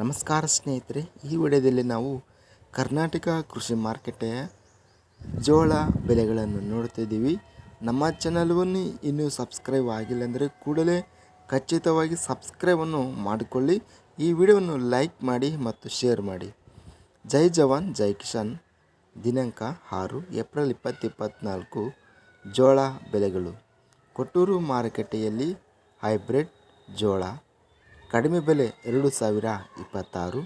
ನಮಸ್ಕಾರ ಸ್ನೇಹಿತರೆ, ಈ ವಿಡಿಯೋದಲ್ಲಿ ನಾವು ಕರ್ನಾಟಕ ಕೃಷಿ ಮಾರುಕಟ್ಟೆಯ ಜೋಳ ಬೆಲೆಗಳನ್ನು ನೋಡ್ತಿದ್ದೀವಿ ನಮ್ಮ ಚಾನಲ್ವನ್ನು ಇನ್ನೂ ಸಬ್ಸ್ಕ್ರೈಬ್ ಆಗಿಲ್ಲ ಅಂದರೆ ಕೂಡಲೇ ಖಚಿತವಾಗಿ ಸಬ್ಸ್ಕ್ರೈಬನ್ನು ಮಾಡಿಕೊಳ್ಳಿ. ಈ ವಿಡಿಯೋವನ್ನು ಲೈಕ್ ಮಾಡಿ ಮತ್ತು ಶೇರ್ ಮಾಡಿ. ಜೈ ಜವಾನ್, ಜೈ ಕಿಸಾನ್. ದಿನಾಂಕ ಆರು, ಏಪ್ರಿಲ್ ಇಪ್ಪತ್ತು ಇಪ್ಪತ್ತ್ನಾಲ್ಕು ಜೋಳ ಬೆಲೆಗಳು ಕೊಟ್ಟೂರು ಮಾರುಕಟ್ಟೆಯಲ್ಲಿ ಹೈಬ್ರಿಡ್ ಜೋಳ ಕಡಿಮೆ ಬೆಲೆ ಎರಡು ಸಾವಿರ ಇಪ್ಪತ್ತಾರು,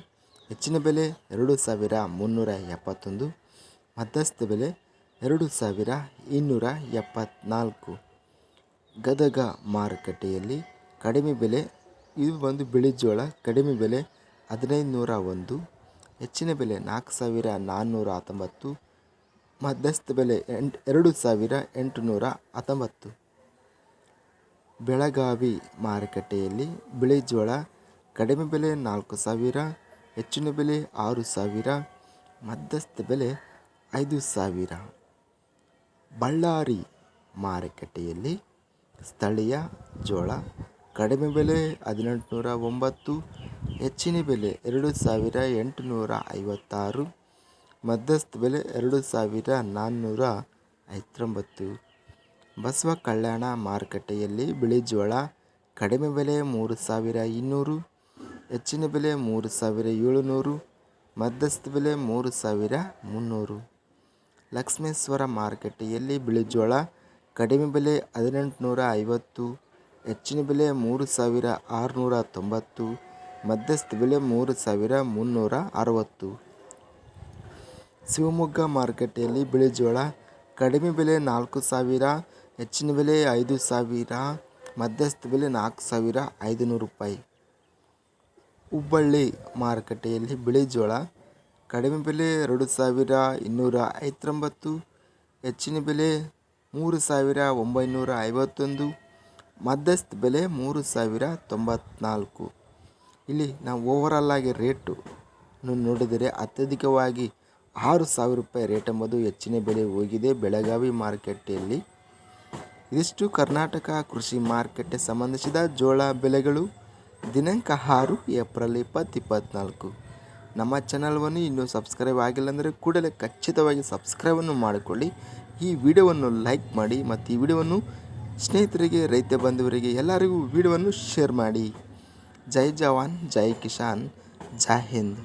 ಹೆಚ್ಚಿನ ಬೆಲೆ ಎರಡು ಸಾವಿರ ಮುನ್ನೂರ ಎಪ್ಪತ್ತೊಂದು, ಮಧ್ಯಸ್ಥ ಬೆಲೆ ಎರಡು ಸಾವಿರ ಇನ್ನೂರ ಎಪ್ಪತ್ತ್ನಾಲ್ಕು ಗದಗ ಮಾರುಕಟ್ಟೆಯಲ್ಲಿ ಕಡಿಮೆ ಬೆಲೆ, ಇದು ಬಂದು ಬಿಳಿ ಜೋಳ ಕಡಿಮೆ ಬೆಲೆ ಹದಿನೈದು ನೂರ ಒಂದು, ಹೆಚ್ಚಿನ ಬೆಲೆ ನಾಲ್ಕು ಸಾವಿರ ನಾನ್ನೂರ ಹತ್ತೊಂಬತ್ತು, ಮಧ್ಯಸ್ಥ ಬೆಲೆ ಎಂಟು, ಎರಡು ಸಾವಿರ ಎಂಟುನೂರ ಹತ್ತೊಂಬತ್ತು. ಬೆಳಗಾವಿ ಮಾರುಕಟ್ಟೆಯಲ್ಲಿ ಬಿಳಿ ಜೋಳ ಕಡಿಮೆ ಬೆಲೆ ನಾಲ್ಕು ಸಾವಿರ, ಹೆಚ್ಚಿನ ಬೆಲೆ ಆರು ಸಾವಿರ, ಮಧ್ಯಸ್ಥ ಬೆಲೆ ಐದು ಸಾವಿರ. ಬಳ್ಳಾರಿ ಮಾರುಕಟ್ಟೆಯಲ್ಲಿ ಸ್ಥಳೀಯ ಜೋಳ ಕಡಿಮೆ ಬೆಲೆ ಹದಿನೆಂಟುನೂರ ಒಂಬತ್ತು, ಹೆಚ್ಚಿನ ಬೆಲೆ ಎರಡು ಸಾವಿರ ಎಂಟುನೂರ ಐವತ್ತಾರು, ಮಧ್ಯಸ್ಥ ಬೆಲೆ ಎರಡು ಸಾವಿರ ನಾನ್ನೂರ ಐವತ್ತೊಂಬತ್ತು. ಬಸವ ಕಲ್ಯಾಣ ಮಾರುಕಟ್ಟೆಯಲ್ಲಿ ಬಿಳಿ ಜೋಳ, ಕಡಿಮೆ ಬೆಲೆ ಮೂರು ಸಾವಿರ ಇನ್ನೂರು, ಹೆಚ್ಚಿನ ಬೆಲೆ ಮೂರು ಸಾವಿರ ಏಳುನೂರು, ಮಧ್ಯಸ್ಥ ಬೆಲೆ ಮೂರು ಸಾವಿರ ಮುನ್ನೂರು. ಲಕ್ಷ್ಮೇಶ್ವರ ಮಾರುಕಟ್ಟೆಯಲ್ಲಿ ಬಿಳಿ ಜೋಳ, ಕಡಿಮೆ ಬೆಲೆ ಹದಿನೆಂಟುನೂರ ಐವತ್ತು, ಹೆಚ್ಚಿನ ಬೆಲೆ ಮೂರು ಸಾವಿರ ಆರುನೂರ ತೊಂಬತ್ತು, ಮಧ್ಯಸ್ಥ ಬೆಲೆ ಮೂರು ಸಾವಿರ ಮುನ್ನೂರ ಅರವತ್ತು. ಶಿವಮೊಗ್ಗ ಮಾರುಕಟ್ಟೆಯಲ್ಲಿ ಬಿಳಿ ಜೋಳ, ಕಡಿಮೆ ಬೆಲೆ ನಾಲ್ಕು ಸಾವಿರ ಹೆಚ್ಚಿನ ಬೆಲೆ ಐದು ಸಾವಿರ, ಮಧ್ಯಸ್ಥ ಬೆಲೆ ನಾಲ್ಕು ಸಾವಿರ ಐದುನೂರು ರೂಪಾಯಿ. ಹುಬ್ಬಳ್ಳಿ ಮಾರುಕಟ್ಟೆಯಲ್ಲಿ ಬಿಳಿ ಜೋಳ, ಕಡಿಮೆ ಬೆಲೆ ಎರಡು ಸಾವಿರ ಇನ್ನೂರ ಐವತ್ತೊಂಬತ್ತು, ಹೆಚ್ಚಿನ ಬೆಲೆ ಮೂರು ಸಾವಿರ ಒಂಬೈನೂರ ಐವತ್ತೊಂದು, ಮಧ್ಯಸ್ಥ ಬೆಲೆ ಮೂರು ಸಾವಿರ ತೊಂಬತ್ನಾಲ್ಕು. ಇಲ್ಲಿ ನಾವು ಓವರಾಲ್ ಆಗಿ ರೇಟು ನೋಡಿದರೆ ಅತ್ಯಧಿಕವಾಗಿ ಆರು ಸಾವಿರ ರೂಪಾಯಿ ರೇಟ್ ಎಂಬುದು ಹೆಚ್ಚಿನ ಬೆಲೆ ಹೋಗಿದೆ ಬೆಳಗಾವಿ ಮಾರುಕಟ್ಟೆಯಲ್ಲಿ. ಇದಿಷ್ಟು ಕರ್ನಾಟಕ ಕೃಷಿ ಮಾರುಕಟ್ಟೆ ಸಂಬಂಧಿಸಿದ ಜೋಳ ಬೆಲೆಗಳು ದಿನಾಂಕ ಆರು ಏಪ್ರಿಲ್ ಇಪ್ಪತ್ತು ಇಪ್ಪತ್ತ್ನಾಲ್ಕು ನಮ್ಮ ಚಾನಲ್ವನ್ನು ಇನ್ನೂ ಸಬ್ಸ್ಕ್ರೈಬ್ ಆಗಿಲ್ಲ ಅಂದರೆ ಕೂಡಲೇ ಖಚಿತವಾಗಿ ಸಬ್ಸ್ಕ್ರೈಬನ್ನು ಮಾಡಿಕೊಳ್ಳಿ. ಈ ವಿಡಿಯೋವನ್ನು ಲೈಕ್ ಮಾಡಿ ಮತ್ತು ಈ ವಿಡಿಯೋವನ್ನು ಸ್ನೇಹಿತರಿಗೆ, ರೈತ ಬಂಧುವರಿಗೆ, ಎಲ್ಲರಿಗೂ ವಿಡಿಯೋವನ್ನು ಶೇರ್ ಮಾಡಿ. ಜೈ ಜವಾನ್, ಜೈ ಕಿಸಾನ್, ಜೈ ಹಿಂದ್.